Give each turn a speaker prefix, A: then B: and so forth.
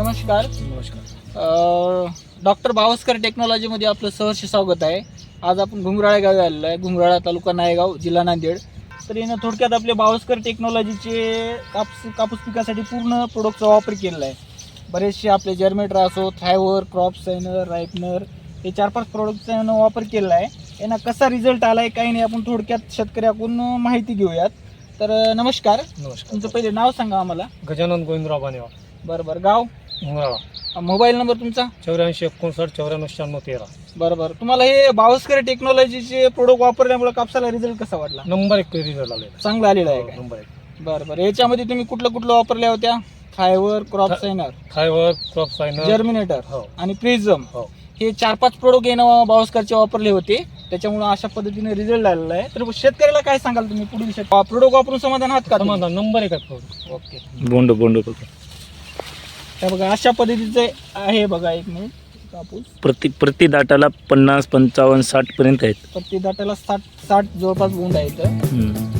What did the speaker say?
A: नमस्कार.
B: नमस्कार.
A: डॉक्टर बावस्कर टेक्नॉलॉजीमध्ये आपलं सहर्ष स्वागत आहे. आज आपण घुंगराळा गावी आलेलो आहे. घुंगराळा तालुका नायगाव जिल्हा नांदेड. तर यानं थोडक्यात आपले बावस्कर टेक्नॉलॉजीचे कापूस कापूस पिकासाठी पूर्ण प्रोडक्टचा वापर केलेला आहे. बरेचसे आपले जर्मेटर असो थायवर क्रॉप सायनर रायपनर हे चार पाच प्रोडक्टचा यानं वापर केलेला आहे. यांना कसा रिझल्ट आला आहे काही नाही आपण थोडक्यात शेतकऱ्याकडून माहिती घेऊयात. तर नमस्कार.
B: नमस्कार.
A: तुमचं पहिले नाव सांगा आम्हाला.
B: गजानन गोविंदराव बानेवा
A: बरं बरं. गाव?
B: मुंगळा
A: मोबाईल नंबर तुमचा?
B: चौऱ्याऐंशी एकोणसाठ चौऱ्याण्णव शहाण्णव तेरा.
A: बरं बरं तुम्हाला हे बावस्कर टेक्नॉलॉजीचे प्रोडक्ट वापरल्यामुळे कापसाला रिझल्ट कसा वाटला?
B: नंबर एक रिझल्ट आलेला.
A: चांगला आलेला आहे
B: नंबर एक.
A: बरं बरं याच्यामध्ये तुम्ही कुठलं कुठलं वापरल्या होत्या? थायवर क्रॉप सायनर
B: थायवर क्रॉप सायनर
A: जर्मिनेटर
B: हो.
A: आणि प्रिझम
B: हो.
A: हे चार पाच प्रोडक्ट येणं बावस्करचे वापरले होते. त्याच्यामुळे अशा पद्धतीने रिझल्ट आलेला आहे. तर शेतकऱ्याला काय सांगाल तुम्ही पुढील प्रोडक्ट वापरून समाधान आहात का तुम्ही?
B: समाधान. नंबर एक आहे.
A: ओके
C: बोंड बोंड
A: हे बघा अशा पद्धतीचे आहे बघा एक मिनिट कापूस.
C: प्रति प्रति दाटाला पन्नास पंचावन्न साठ पर्यंत आहेत.
A: प्रति दाटाला साठ साठ जवळपास गुंड आहेत.
C: हम्म.